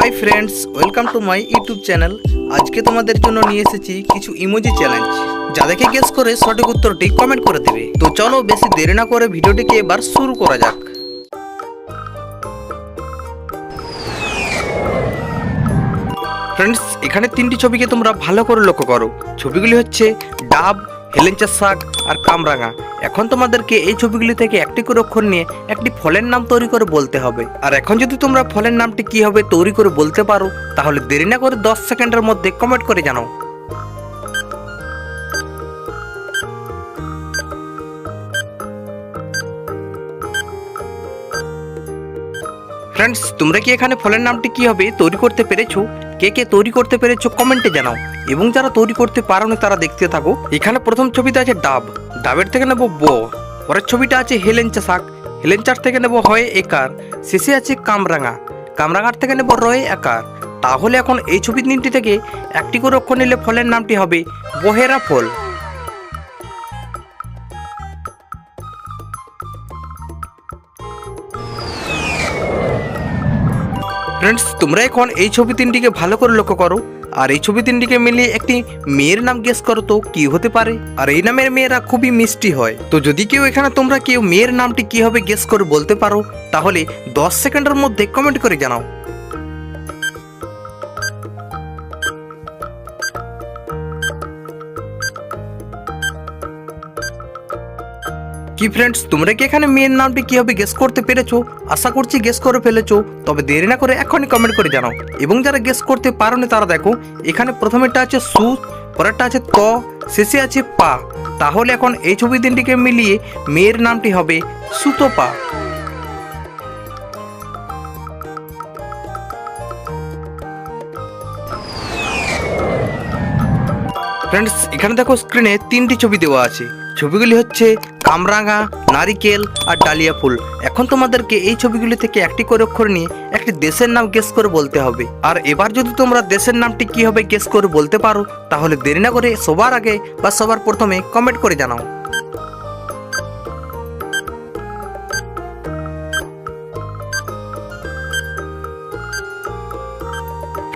Hi friends welcome to my YouTube channel আজকে তোমাদের জন্য নিয়ে এসেছি কিছু ইমোজি চ্যালেঞ্জ যা দেখে গেস করে সঠিক উত্তরটি কমেন্ট করে দেবে। তো চলো বেশি দেরি না করে ভিডিওটিকে এবার শুরু করা যাক। ফ্রেন্ডস এখানে তিনটি ছবিকে তোমরা ভালো করে লক্ষ্য করো। ছবিগুলি হচ্ছে ডাব হেলেঞ্চা শাক আর কামরাঙা। এখন তোমাদেরকে এই ছবিগুলি থেকে একটি করে অক্ষর নিয়ে একটি ফলের নাম তৈরি করে বলতে হবে। আর এখন যদি তোমরা ফলের নামটি কি হবে তৈরি করে বলতে পারো, তাহলে দেরি না করে দশ সেকেন্ডের মধ্যে কমেন্ট করে জানাও। ফ্রেন্ডস তোমরা কি এখানে ফলের নামটি কি হবে তৈরি করতে পেরেছ? কে কে তৈরি করতে পেরেছ কমেন্টে জানাও। এবং যারা তৈরি করতে পারো না তারা দেখতে থাকো। এখানে প্রথম ছবিতে আছে ডাব। ডাবের থেকে নেব ব। পরের ছবিটা আছে হেলেঞ্চা শাক। হেলেঞ্চার থেকে নেব হয় একার। শেষে আছে কামরাঙা। কামরাঙার থেকে নেব রয়ে একার। তাহলে এখন এই ছবি তিনটি থেকে একটি করে অক্ষর নিলে ফলের নামটি হবে বহেরা ফল। ফ্রেন্ডস তোমরা এখন এই ছবি তিনটিকে ভালো করে লক্ষ্য করো। আর এই ছবি তিনটিকে মিলিয়ে একটি মেয়ের নাম গেস করো তো, কি হতে পারে? আর এই নামের মেয়েরা খুবই মিষ্টি হয়। তো যদি কেউ এখানে তোমরা কেউ মেয়ের নামটি কি হবে গেস করে বলতে পারো, তাহলে দশ সেকেন্ডের মধ্যে কমেন্ট করে জানাও। কি ফ্রেন্ডস তোমরা কি এখানে মেয়ের নামটি কীভাবে গেস করতে পেরেছ? আশা করছি গেস করে ফেলেছো, তবে দেরি না করে এখনই কমেন্ট করে জানাও। এবং যারা গেস করতে পারোনি তারা দেখো, এখানে প্রথমেরটা আছে সু, পরেরটা আছে ত, শেষে আছে পা। তাহলে এখন এই ছবি তিনটিকে মিলিয়ে মেয়ের নামটি হবে সুতপা। ফ্রেন্ডস এখানে দেখো স্ক্রিনে তিনটি ছবি দেওয়া আছে। ছবিগুলি হচ্ছে কামরাঙা নারিকেল আর ডালিয়া ফুল। এখন তোমাদেরকে এই ছবিগুলি থেকে একটি করে অক্ষর নিয়ে একটি দেশের নাম গেস করে বলতে হবে। আর এবার যদি তোমরা দেশের নামটি কি হবে গেস করে বলতে পারো, তাহলে দেরি না করে সবার আগে বা সবার প্রথমে কমেন্ট করে জানাও।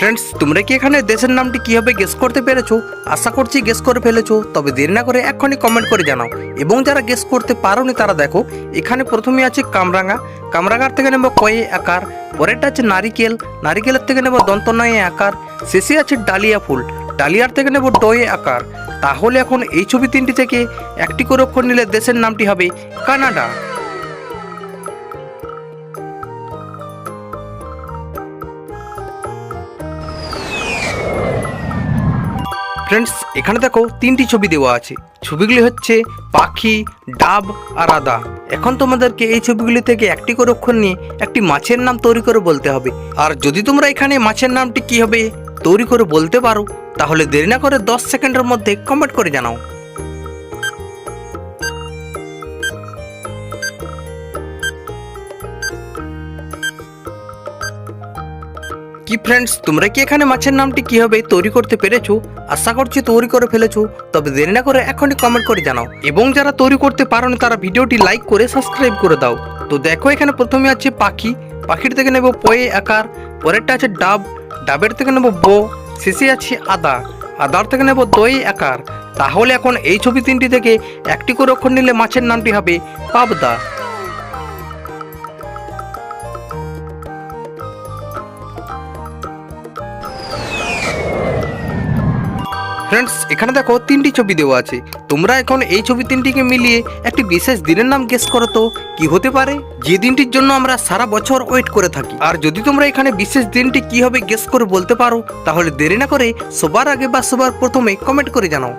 ফ্রেন্ডস তোমরা কি এখানে দেশের নামটি কীভাবে গেস করতে পেরেছ? আশা করছি গেস করে ফেলেছো, তবে দেরি না করে এখনই কমেন্ট করে জানাও। এবং যারা গেস করতে পারোনি তারা দেখো, এখানে প্রথমে আছে কামরাঙা। কামরাঙার থেকে নেব কয়ে আকার, পরেরটা আছে নারিকেল। নারিকেলের থেকে নেব দন্তনয়ে আকার। শেষে আছে ডালিয়া ফুল। ডালিয়ার থেকে নেব ডয়ে আকার। তাহলে এখন এই ছবি তিনটি থেকে একটি করে অক্ষর নিলে দেশের নামটি হবে কানাডা। ফ্রেন্ডস এখানে দেখো তিনটি ছবি দেওয়া আছে। ছবিগুলি হচ্ছে পাখি, ডাব আর আদা। এখন তোমাদেরকে এই ছবিগুলি থেকে একটি করে অক্ষর নিয়ে একটি মাছের নাম তৈরি করে বলতে হবে। আর যদি তোমরা এখানে মাছের নামটি কি হবে তৈরি করে বলতে পারো, তাহলে দেরি না করে দশ সেকেন্ডের মধ্যে কমেন্ট করে জানাও। কি ফ্রেন্ডস তোমরা কি এখানে মাছের নামটি কীভাবে তৈরি করতে পেরেছ? আশা করছি তৈরি করে ফেলেছো, তবে দেরি না করে এখনই কমেন্ট করে জানাও। এবং যারা তৈরি করতে পারোনি তারা ভিডিওটি লাইক করে সাবস্ক্রাইব করে দাও। তো দেখো, এখানে প্রথমে আছে পাখি। পাখির থেকে নেব পয়ে আকার, পরেরটা আছে ডাব, ডাবের থেকে নেব বো, শেষে আছে আদা। আদার থেকে নেব দই আকার। তাহলে এখন এই ছবি তিনটি থেকে একটি করে অক্ষর নিলে মাছের নামটি হবে পাবদা। ফ্রেন্ডস এখানে দেখো তিনটি ছবি দেওয়া আছে। তোমরা এখন এই ছবি তিনটিকে মিলিয়ে একটি বিশেষ দিনের নাম গেস করো তো, কি হতে পারে? যে দিনটির জন্য আমরা সারা বছর ওয়েট করে থাকি। আর যদি তোমরা এখানে বিশেষ দিনটি কি হবে গেস করে বলতে পারো, তাহলে দেরি না করে সবার আগে বা সবার প্রথমে কমেন্ট করে জানাও।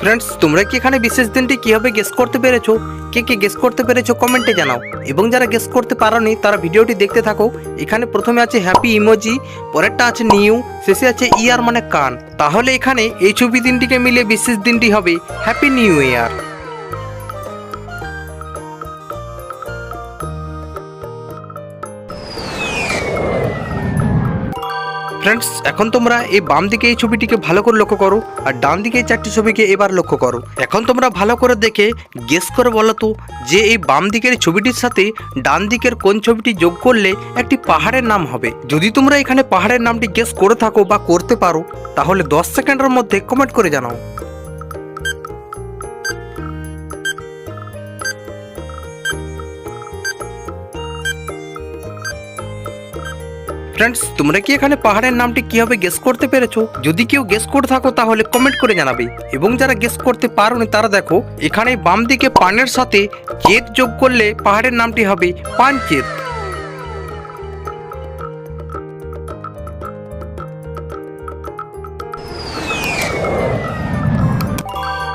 ফ্রেন্ডস তোমরা কি এখানে বিশেষ দিনটি কীভাবে গেস করতে পেরেছ? কে কে গেস করতে পেরেছ কমেন্টে জানাও। এবং যারা গেস করতে পারোনি, তারা ভিডিওটি দেখতে থাকো। এখানে প্রথমে আছে হ্যাপি ইমোজি পরেরটা আছে নিউ শেষে আছে ইয়ার মানে কান। তাহলে এখানে এই ছবি দিনটিকে মিলে বিশেষ দিনটি হবে হ্যাপি নিউ ইয়ার ফ্রেন্ডস এখন তোমরা এই বাম দিকে এই ছবিটিকে ভালো করে লক্ষ্য করো আর ডান দিকে চারটি ছবিকে এবার লক্ষ্য করো। এখন তোমরা ভালো করে দেখে গেস করে বলো তো যে এই বাম দিকের ছবিটির সাথে ডান দিকের কোন ছবিটি যোগ করলে একটি পাহাড়ের নাম হবে। যদি তোমরা এখানে পাহাড়ের নামটি গেস করে থাকো বা করতে পারো, তাহলে দশ সেকেন্ডের মধ্যে কমেন্ট করে জানাও। ফ্রেন্ডস তোমরা কি এখানে পাহাড়ের নামটি কীভাবে গেস করতে পেরেছ? যদি কেউ গেস করে থাকো, তাহলে কমেন্ট করে জানাবে। এবং যারা গেস করতে পারোনি, তারা দেখো, এখানে বাম দিকে পানের সাথে চেত যোগ করলে পাহাড়ের নামটি হবে পানচেত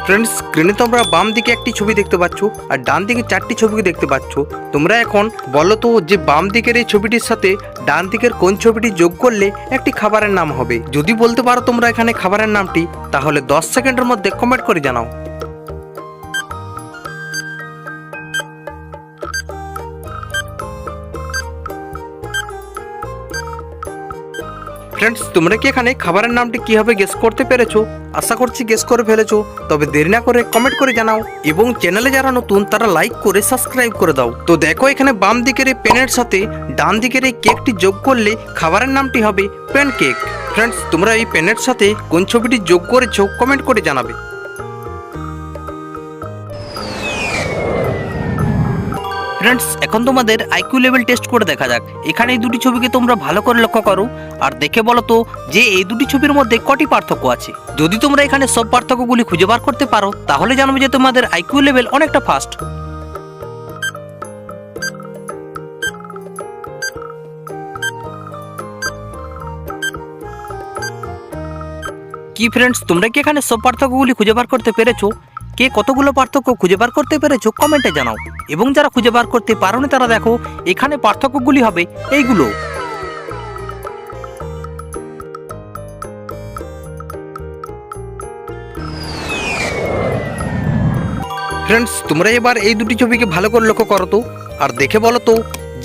ফ্রেন্ডস স্ক্রিনে তোমরা বাম দিকে একটি ছবি দেখতে পাচ্ছ আর ডান দিকে চারটি ছবি দেখতে পাচ্ছ। তোমরা এখন বলো তো যে বাম দিকের এই ছবিটির সাথে ডান দিকের কোন ছবিটি যোগ করলে একটি খাবারের নাম হবে? যদি বলতে পারো তোমরা এখানে খাবারের নামটি, তাহলে দশ সেকেন্ডের মধ্যে কমেন্ট করে জানাও। ফ্রেন্ডস তোমরা কি এখানে খাবারের নামটি কীভাবে গেস করতে পেরেছ? আশা করছি গেস করে ফেলেছো, তবে দেরি না করে কমেন্ট করে জানাও, এবং চ্যানেলে যারা নতুন, তারা লাইক করে সাবস্ক্রাইব করে দাও। তো দেখো এখানে বাম দিকের এই পেনের সাথে ডান দিকের এই কেকটি যোগ করলে খাবারের নামটি হবে পেন কেক ফ্রেন্ডস তোমরা এই পেনের সাথে কোন ছবিটি যোগ করেছ কমেন্ট করে জানাবে। ফ্রেন্ডস এখন তোমাদের আইকিউ লেভেল টেস্ট করে দেখা যাক। এখানে এই দুটি ছবিকে তোমরা ভালো করে লক্ষ্য করো। আর দেখে বলো তো যে এই দুটি ছবির মধ্যে কটি পার্থক্য আছে। যদি তোমরা এখানে সব পার্থক্যগুলি খুঁজে বার করতে পারো, তাহলে জানবে যে তোমাদের আইকিউ লেভেল অনেকটা ফাস্ট কি ফ্রেন্ডস তোমরা কি এখানে সব পার্থক্যগুলি খুঁজে বার করতে পেরেছ? কে কতগুলো পার্থক্য খুঁজে বার করতে পেরেছ কমেন্টে জানাও। এবং যারা খুঁজে বার করতে পারোনি তারা দেখো, এখানে পার্থক্যগুলি হবে এইগুলো। ফ্রেন্ডস তোমরা এবার এই দুটি ছবিকে ভালো করে লক্ষ্য করো তো। আর দেখে বলো তো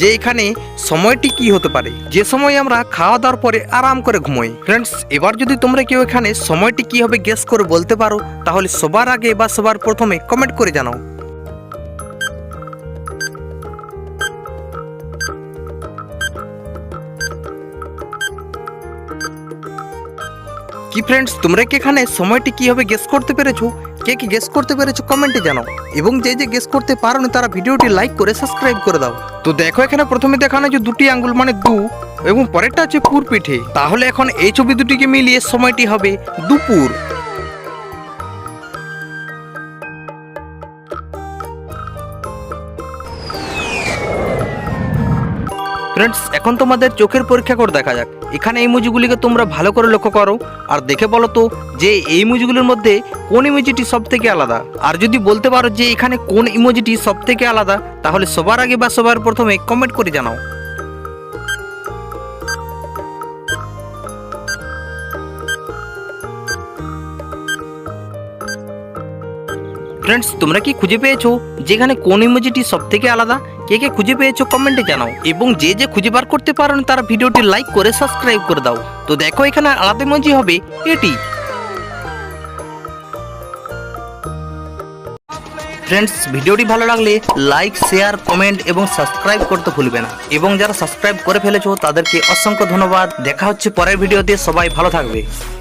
যে এখানে সময়টি কি হতে পারে? যে সময় আমরা খাওয়া দাওয়ার পরে আরাম করে ঘুমোই। ফ্রেন্ডস এবার যদি তোমরা কেউ এখানে সময়টি কি হবে গেস করে বলতে পারো, তাহলে সবার আগে বা সবার প্রথমে কমেন্ট করে জানাও। কি ফ্রেন্ডস তোমরা কি এখানে সময়টি কি হবে গেস করতে পেরেছ? কে কি গেস করতে পেরেছ কমেন্টে জানাও। এবং যে যে গেস করতে পারোনি তারা ভিডিওটি লাইক করে সাবস্ক্রাইব করে দাও। তো দেখো এখানে প্রথমে দেখানো যে দুটি আঙ্গুল মানে দু এবং পরেরটা আছে পুর পিঠে তাহলে এখন এই ছবি দুটিকে মিলিয়ে সময়টি হবে দুপুর। ফ্রেন্ডস এখন তোমাদের চোখের পরীক্ষা করে দেখা যাক। এখানে এই মুজিগুলিকে তোমরা ভালো করে লক্ষ্য করো। আর দেখে বলো তো যে এই মুজিগুলির মধ্যে কোন ইমোজিটি সব থেকে আলাদা? আর যদি বলতে পারো যে এখানে কোন ইমোজিটি সব থেকে আলাদা, তাহলে সবার আগে বা সবার প্রথমে কমেন্ট করে জানাও। ফ্রেন্ডস তোমরা কি খুঁজে পেয়েছ যেখানে কোন ইমোজিটি সব থেকে আলাদা? কে কে খুঁজে পেয়েছ কমেন্টে জানাও। এবং যে যে খুঁজে বার করতে পারো তারা ভিডিওটি লাইক করে সাবস্ক্রাইব করে দাও। তো দেখো এখানে আলাদা ইমোজি হবে, এটি। ফ্রেন্ডস ভিডিওটি ভালো লাগলে লাইক শেয়ার কমেন্ট এবং সাবস্ক্রাইব করতে ভুলবে না। এবং যারা সাবস্ক্রাইব করে ফেলেছো, তাদেরকে অসংখ্য ধন্যবাদ। দেখা হচ্ছে পরের ভিডিওতে, সবাই ভালো থাকবে।